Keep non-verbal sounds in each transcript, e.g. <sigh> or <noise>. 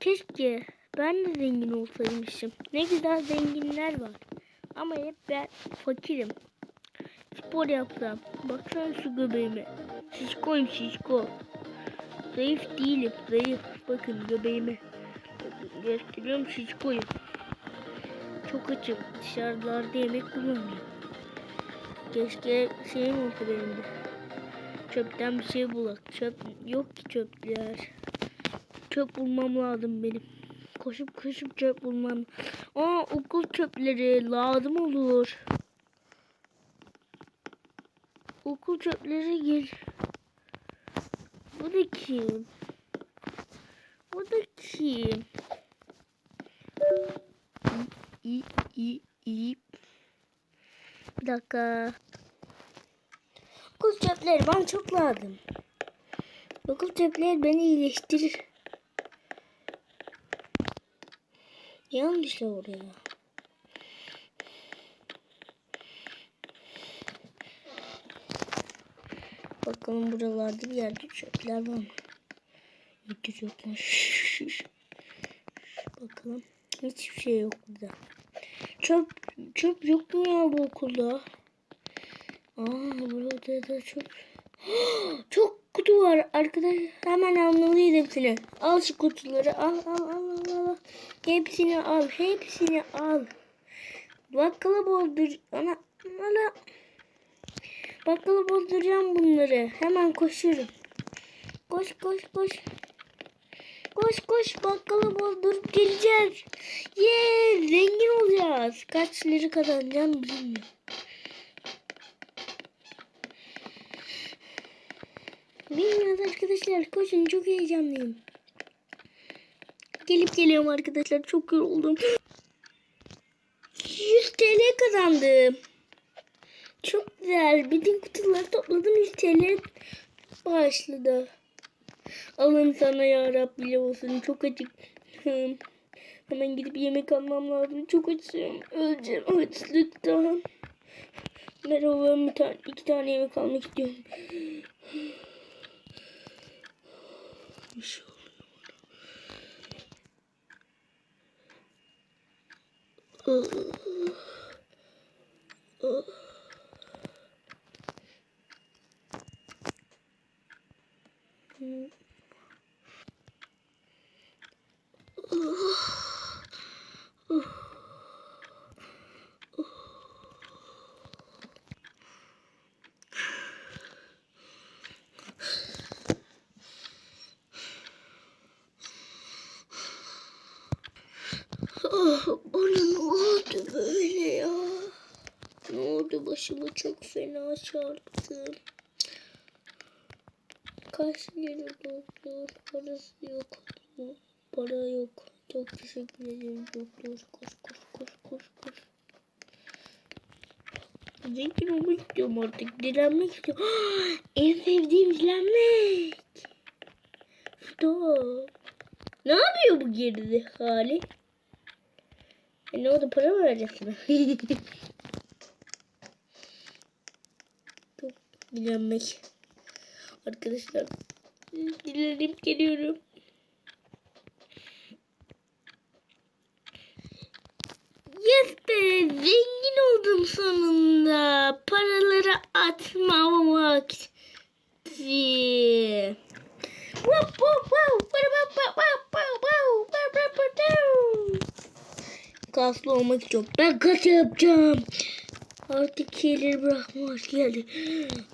keşke ben de zengin olsaymışım. Ne güzel zenginler var. Ama hep ben fakirim. Spor yapsam. Baksana şu göbeğime. Şişkoyum şişko. Zayıf değilim. Zayıf. Bakın göbeğime. Bakın gösteriyorum şişkoyum. Çok açım. Dışarılarda yemek bulamıyorum. Keşke şeyim olsa benim de. Çöpten bir şey bulak. Çöp yok ki çöpler. Çöp bulmam lazım benim. Koşup koşup çöp bulmam. Aa okul çöpleri lazım olur. Okul çöpleri gel. Bu da kim? Bu da kim? İyi iyi iyi. Bir dakika. Okul çöpleri bana çok lazım. Okul çöpleri beni iyileştirir. Yanlış oraya. Bakalım buralarda bir yerde çöpler var mı? Hiç yok lan. Bakalım. Hiçbir şey yok burada. Çöp çöp yok mu ya bu okulda? Aa burada da çöp. <gasps> Çok kutu var arkadaş. Hemen almalıyız hepsini. Al şu kutuları. Al al. al. Hepsini al. Hepsini al. Bakkala boldur. Ana. Ana. Bakkala bozduracağım bunları. Hemen koşuyorum. Koş koş koş. Koş koş bakkala bozdurup geleceğiz. Yee zengin olacağız. Kaç lira kazanacağım bilmiyorum. Bilmiyoruz arkadaşlar. Koşun çok heyecanlıyım. Gelip geliyorum arkadaşlar. Çok yoruldum. 100 TL kazandım. Çok güzel. Bütün kutuları topladım 100 TL başladı. Alın sana ya Rabbi olsun. Çok acıktım. Hemen gidip yemek almam lazım. Çok açım. Öleceğim açlıktan. Merhaba bir tane, iki tane yemek almak istiyorum. Bir Oh. Oldu böyle ya? Ne oldu başımı çok fena çarptı. Kaç lira doktor? Parası yok. Para yok. Çok teşekkür ederim doktor. Koş koş koş koş koş. Zengin olmak istiyorum artık. Dilenmek istiyorum. <gasps> en sevdiğim dilenmek. Stop. Ne yapıyor bu geride hali? E ne oldu para mı vereceksin? Çok dilenmek. Arkadaşlar dilenip geliyorum. Yes be zengin oldum sonunda. Paraları atma vakti. Wop, wop, wop, wop, wop, wop, wop, wop, wop, wop, wop. Kaslı olmak istiyorum. Ben kas yapacağım. Artık şeyleri bırakma geldi.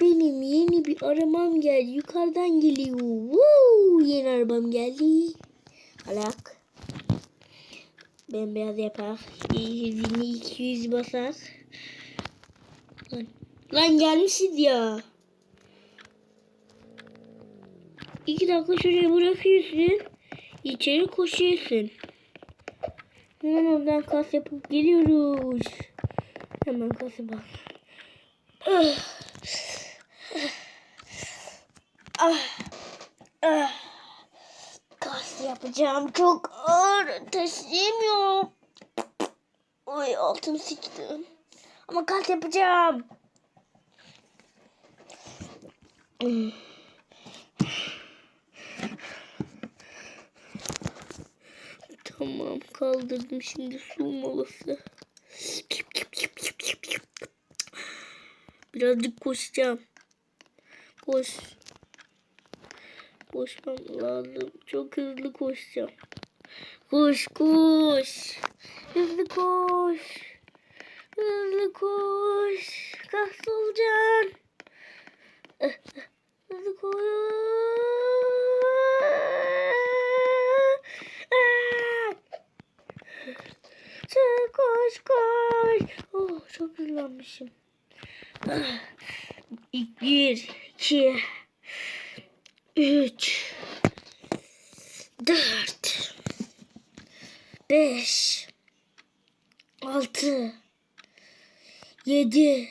Benim yeni bir arabam geldi. Yukarıdan geliyor. Woo! Yeni arabam geldi. Alak. Bembeyaz yapar. Hızını 200 basar. Lan, lan gelmişiz ya. İki dakika şuraya bırakıyorsun. İçeri koşuyorsun. Hemen oradan kas yapıp geliyoruz. Hemen kas yapalım. Ah. Ah. Kas yapacağım. Çok ağır. Taşıyamıyorum. Oy altım sıçtı. Ama kas yapacağım. Tamam kaldırdım şimdi su molası. Birazcık koşacağım. Koş. Koşmam lazım. Çok hızlı koşacağım. Koş koş. Hızlı koş. Hızlı koş. Kaslı olacaksın. Hızlı koş. Aa! Çık, koş koş. Oh, çok hızlanmışım. Ah. Bir, iki, üç, dört, beş, altı, yedi,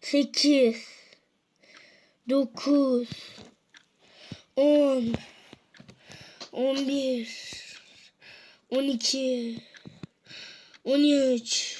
sekiz, dokuz, on, on bir, on iki, on üç,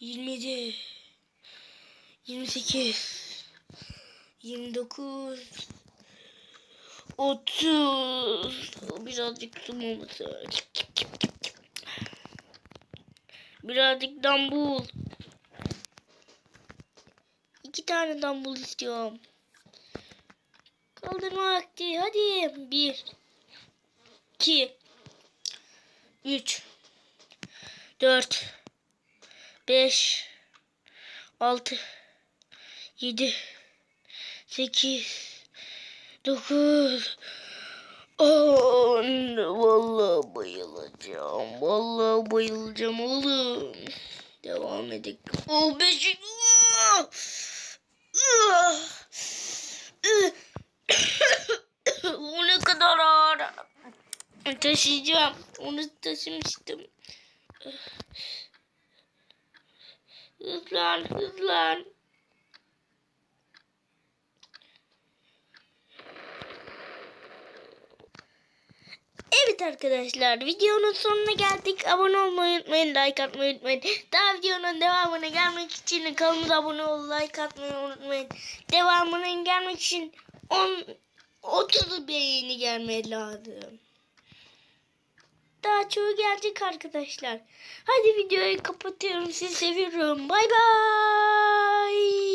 yirmi bir, yirmi iki, yirmi üç, yirmi dört, yirmi beş, yirmi altı, yirmi yedi, yirmi sekiz, yirmi dokuz, otuz. Birazcık su maması. Birazcık dambul. İki tane dambul istiyorum. Kaldırma vakti. Hadi. Bir. iki, Üç. Dört. Beş. Altı. Yedi. Sekiz. Dokuz. On. Vallahi bayılacağım. Vallahi bayılacağım oğlum. Devam edelim. Oh beşik. Bu ne kadar ağır. Taşıyacağım. Onu taşımıştım. Hızlan, hızlan. Evet arkadaşlar videonun sonuna geldik. Abone olmayı unutmayın, like atmayı unutmayın. Daha videonun devamına gelmek için kanalımıza abone ol, like atmayı unutmayın. Devamının gelmek için 10 30 beğeni gelmesi lazım. Daha çoğu gelecek arkadaşlar. Hadi videoyu kapatıyorum. Sizi seviyorum. Bay bay.